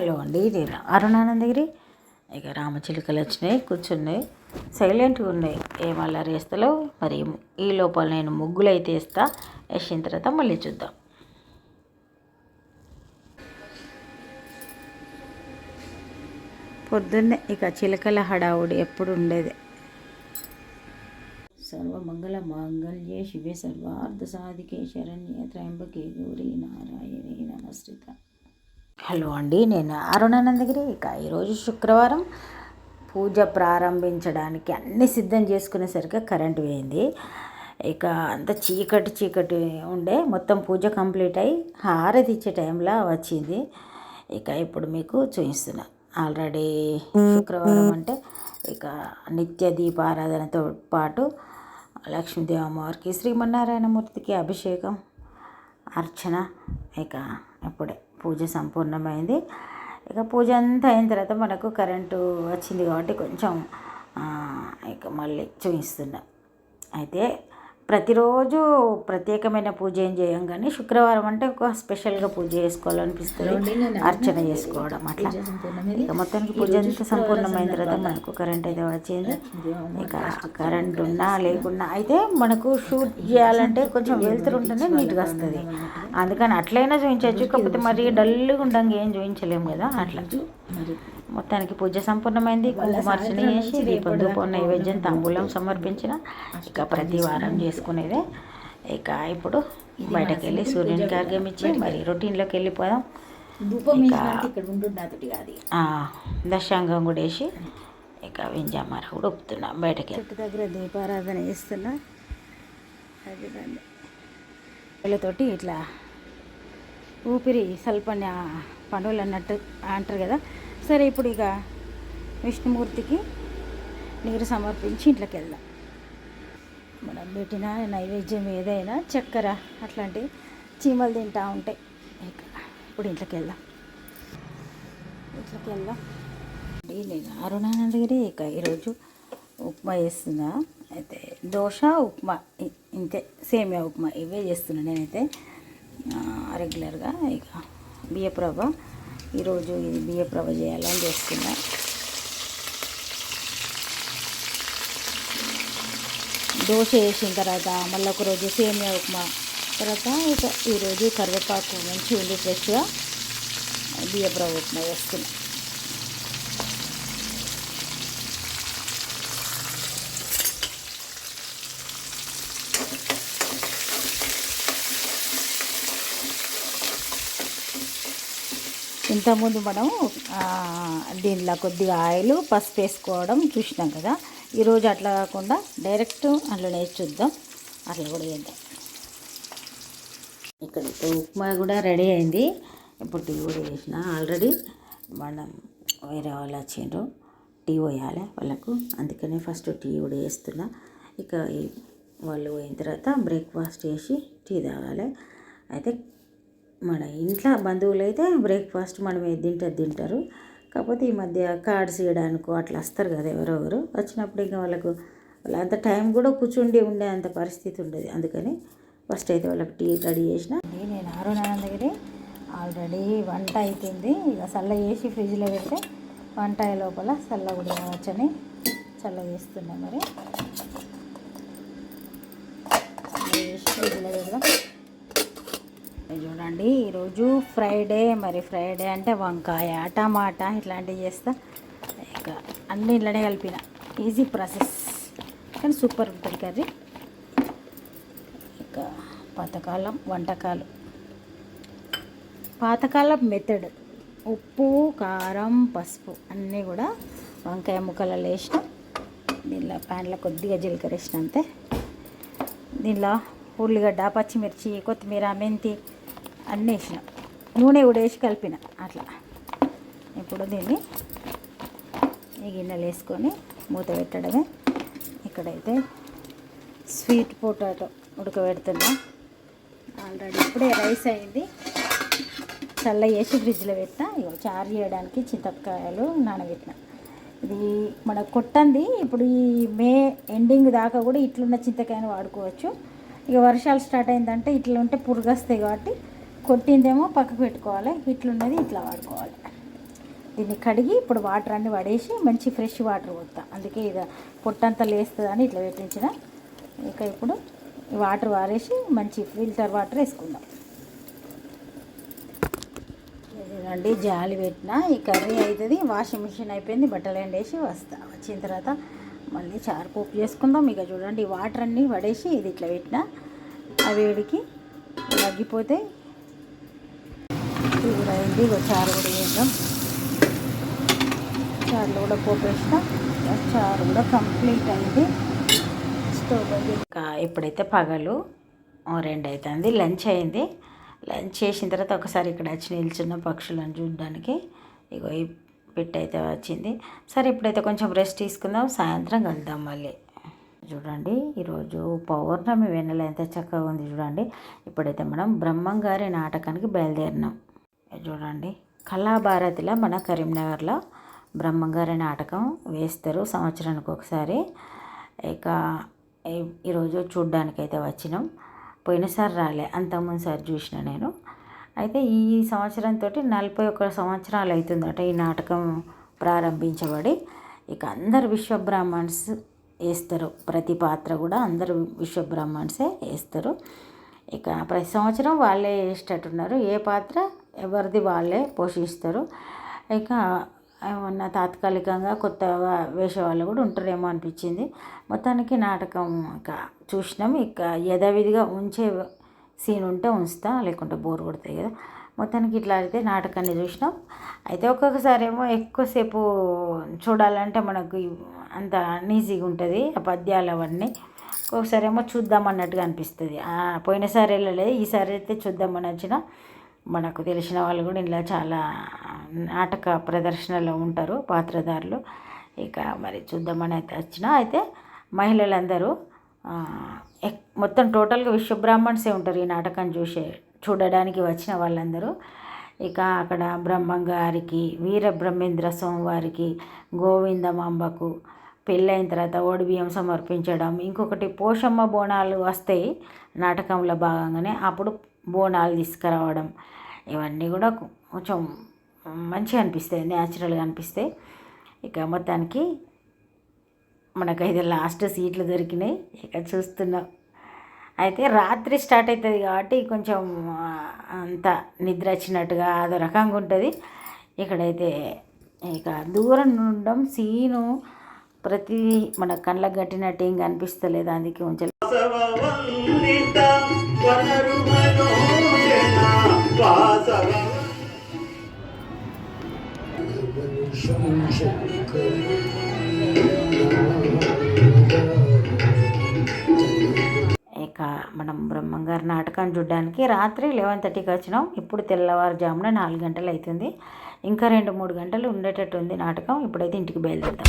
Hello అండి నేను అరుణానందగిరి. ఇక రామచిలుకలు వచ్చినాయి కూర్చున్నాయి సైలెంట్గా ఉన్నాయి. ఏం అల్లరి వేస్తలో మరి ఈ లోపల నేను ముగ్గులు అయితే వేస్తా వేసిన తర్వాత మళ్ళీ చూద్దాం. పొద్దున్నే ఇక చిలకల హడావుడి ఎప్పుడు ఉండేది. సర్వమంగళ మాంగళ్యే శివే సర్వార్థ సాధికే శరణ్య త్రయంబకే గౌరీ నారాయణి నమస్కృత. హలో అండి నేను అరుణానందగిరి ఇక ఈరోజు శుక్రవారం పూజ ప్రారంభించడానికి అన్ని సిద్ధం చేసుకునేసరికి కరెంట్ పోయింది. ఇక అంత చీకటి చీకటి ఉండే మొత్తం పూజ కంప్లీట్ అయ్యి హారతి ఇచ్చే టైంలో వచ్చింది. ఇక ఇప్పుడు మీకు చూపిస్తున్నా. ఆల్రెడీ శుక్రవారం అంటే ఇక నిత్య దీపారాధనతో పాటు లక్ష్మీదేవి అమ్మవారికి శ్రీమన్నారాయణమూర్తికి అభిషేకం అర్చన ఇక ఇప్పుడే. పూజ సంపూర్ణమైంది. ఇక పూజ అంతా అయిన తర్వాత మనకు కరెంటు వచ్చింది కాబట్టి కొంచెం ఇక మళ్ళీ చూపిస్తున్నా. అయితే ప్రతిరోజు ప్రత్యేకమైన పూజ ఏం చేయం కానీ శుక్రవారం అంటే ఒక స్పెషల్గా పూజ చేసుకోవాలనిపిస్తుంది. అర్చన చేసుకోవడం అట్లా. ఇక మొత్తానికి పూజ అంతా సంపూర్ణమైన తర్వాత మనకు కరెంట్ అయితే వచ్చింది. ఇక కరెంట్ ఉన్నా లేకున్నా అయితే మనకు షూట్ చేయాలంటే కొంచెం వెళ్తురు ఉంటేనే నీట్గా వస్తుంది. అందుకని అట్లయినా చూపించవచ్చు కాకపోతే మరి డల్గా ఉండంగా ఏం చూపించలేము కదా అట్లా. మొత్తానికి పూజ సంపూర్ణమైంది. కుంకుమార్చన చేసి దీపం ధూపం నైవేద్యం తాంబూలం సమర్పించిన. ఇక ప్రతి వారం చేసుకునేదే. ఇక ఇప్పుడు బయటకు వెళ్ళి సూర్యునికి అర్ఘ్యం ఇచ్చి మరి రొటీన్లోకి వెళ్ళిపోదాం. దశాంగం కూడా వేసి ఇక వింజామార కూడా ఉప్పుతున్నా బయటకి. చెట్టు దగ్గర దీపారాధన చేస్తున్నా. అది వీళ్ళతోటి ఇట్లా ఊపిరి సల్పన్య పండుగలు అన్నట్టు అంటారు కదా. సరే ఇప్పుడు ఇక విష్ణుమూర్తికి నీరు సమర్పించి ఇంట్లోకి వెళ్దాం. మనం పెట్టిన నైవేద్యం ఏదైనా చక్కెర అట్లాంటివి చీమలు తింటా ఉంటాయి ఇక ఇప్పుడు ఇంట్లోకి వెళ్దాం. ఇంట్లోకి వెళ్దాం. అండి, నేను అరుణానందగిరి ఇక ఈరోజు ఉప్మా చేస్తున్నా. అయితే దోశ ఉప్మా ఇంతే సేమియా ఉప్మా ఇవే చేస్తున్నా నేనైతే. రెగ్యులర్గా ఇక బియ్యప్రభ. ఈరోజు ఇది బియ్యపు చేయాలని చేస్తున్నా దోశ వేసిన తర్వాత మళ్ళీ ఒక రోజు సేమియా ఉప్మా. తర్వాత ఇక ఈరోజు కరివేపాకు మంచి ఉండి ఫ్రెష్గా బియ్యప్రవ ఉప్మా వేస్తున్నా ఇంతకుముందు మనం దీనిలో కొద్దిగా ఆయిల్ పసుపు వేసుకోవడం చూసినాం కదా. ఈరోజు అట్లా కాకుండా డైరెక్ట్ అట్లా వేసి చూద్దాం. అట్లా కూడా చేద్దాం. ఇక్కడ ఉప్మా కూడా రెడీ అయింది. ఇప్పుడు టీ కూడా వేసిన ఆల్రెడీ. మనం వేరే వాళ్ళు వచ్చిండ్రు. టీ పోయాలి వాళ్ళకు. అందుకనే ఫస్ట్ టీ కూడా వేస్తున్నా. ఇక వాళ్ళు పోయిన తర్వాత బ్రేక్ఫాస్ట్ చేసి టీ తాగాలి. అయితే మన ఇంట్లో బంధువులు అయితే బ్రేక్ఫాస్ట్ మనం ఏది తింటే అది తింటారు. కాకపోతే ఈ మధ్య కార్డ్స్ ఇవ్వడానికో అట్లా వస్తారు కదా ఎవరో ఒకరు వచ్చినప్పుడు ఇంకా వాళ్ళకు వాళ్ళ అంత టైం కూడా కూర్చుండి ఉండే అంత పరిస్థితి ఉండదు. అందుకని ఫస్ట్ అయితే వాళ్ళకి టీ రెడీ చేసిన. నేను అరుణానందగిరి ఆల్రెడీ వంట అయిపోయింది ఇక చల్ల చేసి ఫ్రిడ్జ్లో పెడితే వంట అయ్యే లోపల చల్ల కూడా కావచ్చని చల్ల చేస్తున్నాం మరి. ఫ్రిడ్జ్లో పెడదాం. చూడండి ఈరోజు ఫ్రైడే మరి ఫ్రైడే అంటే వంకాయ టమాటా ఇట్లాంటివి చేస్తా. ఇక అన్నీ ఇంట్లోనే కలిపిన. ఈజీ ప్రాసెస్ కానీ సూపర్ ఉంటుంది కర్రీ. ఇక పాతకాలం వంటకాలు. పాతకాలం మెథడ్ ఉప్పు కారం పసుపు అన్నీ కూడా వంకాయ ముక్కలలో వేసిన. దీనిలో ప్యాన్లో కొద్దిగా జీలకర్ర వేసిన అంతే. దీనిలో ఉల్లిగడ్డ పచ్చిమిర్చి కొత్తిమీర మెంతి అన్నీ వేసిన నూనె కూడా వేసి కలిపిన. అట్లా. ఇప్పుడు దీన్ని ఈ గిన్నెలు వేసుకొని మూత పెట్టడమే. ఇక్కడైతే స్వీట్ పొటాటో ఉడకబెడుతున్నా. ఆల్రెడీ ఇప్పుడే రైస్ అయింది. చల్ల వేసి ఫ్రిడ్జ్లో పెట్టిన ఇగో చారు చేయడానికి చింతకాయలు నానబెట్టిన. ఇది మన కొట్టంది. ఇప్పుడు ఈ మే ఎండింగ్ దాకా కూడా ఇట్లున్న చింతకాయను వాడుకోవచ్చు. ఇక వర్షాలు స్టార్ట్ అయిందంటే ఇట్లా ఉంటే పురుగొస్తాయి కాబట్టి కొట్టిందేమో పక్కకు పెట్టుకోవాలి. ఇట్లున్నది ఇట్లా వాడుకోవాలి. దీన్ని కడిగి ఇప్పుడు వాటర్ అన్ని పడేసి మంచి ఫ్రెష్ వాటర్ పోతా అందుకే ఇది పొట్టంతా లేస్తుందని ఇట్లా పెట్టించిన. ఇక ఇప్పుడు వాటర్ వారేసి మంచి ఫిల్టర్ వాటర్ వేసుకుందాం. చూడండి జాలి పెట్టిన. ఈ కర్రీ అవుతుంది వాషింగ్ మిషన్ అయిపోయింది బట్టలు ఎండేసి వస్తా. వచ్చిన తర్వాత మళ్ళీ చారుపోపు చేసుకుందాం. ఇక చూడండి వాటర్ అన్నీ పడేసి ఇది ఇట్లా పెట్టిన. ఆ వేడికి తగ్గిపోతే ఇది చారు కూడా వేద్దాం చారులో కూడా పోపు చారు కూడా కంప్లీట్ అయింది. స్టవ్ ఇంకా ఎప్పుడైతే పగలు. రెండు అవుతుంది లంచ్ అయింది. లంచ్ చేసిన తర్వాత ఒకసారి ఇక్కడ వచ్చి నిల్చున్న పక్షులను చూడడానికి. ఇగో ఈ పిట్ అయితే వచ్చింది. సరే ఇప్పుడైతే కొంచెం రెస్ట్ తీసుకుందాం. సాయంత్రం కలుద్దాం మళ్ళీ. చూడండి ఈరోజు పౌర్ణమి వెన్నెల ఎంత చక్కగా ఉంది చూడండి. ఇప్పుడైతే మనం బ్రహ్మం గారి నాటకానికి బయలుదేరినాం. చూడండి. కళాభారతిలో మన కరీంనగర్లో బ్రహ్మంగారి నాటకం వేస్తారు సంవత్సరానికి ఒకసారి. ఇక ఈరోజు చూడ్డానికైతే వచ్చినాం. పోయినసారి రాలే అంతకుముందుసారి చూసిన నేను. అయితే ఈ సంవత్సరంతో నలభై ఒక్క సంవత్సరాలు అవుతుందట ఈ నాటకం ప్రారంభించబడి. ఇక అందరు విశ్వబ్రాహ్మణ్స్ వేస్తారు. ప్రతి పాత్ర కూడా అందరు విశ్వబ్రాహ్మణ్సే వేస్తారు. ఇక ప్రతి సంవత్సరం వాళ్ళే వేసేటట్టున్నారు. ఏ పాత్ర? ఎవరిది వాళ్ళే పోషిస్తారు. ఇక ఏమన్నా తాత్కాలికంగా కొత్తగా వేసే వాళ్ళు కూడా ఉంటారేమో అనిపించింది. మొత్తానికి నాటకం ఇక చూసినాం. ఇక యథావిధిగా ఉంచే సీన్ ఉంటే ఉంచుతా లేకుంటే బోర్ కొడతాయి కదా. మొత్తానికి ఇట్లా అయితే నాటకాన్ని చూసినాం. అయితే ఒక్కొక్కసారి ఏమో ఎక్కువసేపు చూడాలంటే మనకు అంత అన్ఈజీగా ఉంటుంది ఆ పద్యాలు అవన్నీ. ఒక్కొక్కసారి ఏమో చూద్దాం అన్నట్టుగా అనిపిస్తుంది. పోయినసారి వెళ్ళలేదు ఈసారి అయితే చూద్దామని వచ్చిన. మనకు తెలిసిన వాళ్ళు కూడా ఇలా చాలా నాటక ప్రదర్శనలో ఉంటారు పాత్రధారులు ఇక మరి చూద్దామని అయితే వచ్చిన. అయితే మహిళలందరూ మొత్తం టోటల్గా విశ్వబ్రాహ్మణ్సే ఉంటారు ఈ నాటకం చూసే చూడడానికి వచ్చిన వాళ్ళందరూ. ఇక అక్కడ బ్రహ్మంగారికి వీర బ్రహ్మేంద్ర స్వామి గోవిందమాంబకు పెళ్ళైన తర్వాత ఓడిబియ్యం సమర్పించడం ఇంకొకటి పోషమ్మ బోనాలు వస్తాయి నాటకంలో భాగంగానే. అప్పుడు బోనాలు తీసుకురావడం ఇవన్నీ కూడా కొంచెం మంచిగా అనిపిస్తాయి న్యాచురల్గా అనిపిస్తాయి. ఇక మొత్తానికి మనకైతే లాస్ట్ సీట్లు దొరికినాయి. ఇక చూస్తున్నాం. అయితే రాత్రి స్టార్ట్ అవుతుంది కాబట్టి కొంచెం అంత నిద్ర వచ్చినట్టుగా అదో రకంగా ఉంటుంది. ఇక్కడైతే ఇక దూరం ఉండడం సీను ప్రతి మన కళ్ళకు కట్టినట్టు ఏం కనిపిస్తలేదు. అందుకే ఉంచలేదు. వాసవవందిత వనరు మనోజన వాసవ ఇక మనం బ్రహ్మంగారి నాటకం చూడడానికి రాత్రి లెవెన్ థర్టీకి వచ్చినాం. ఇప్పుడు తెల్లవారుజామున నాలుగు గంటలు అవుతుంది ఇంకా రెండు మూడు గంటలు ఉండేటట్టు ఉంది నాటకం. ఇప్పుడైతే ఇంటికి బయలుదేరుతాం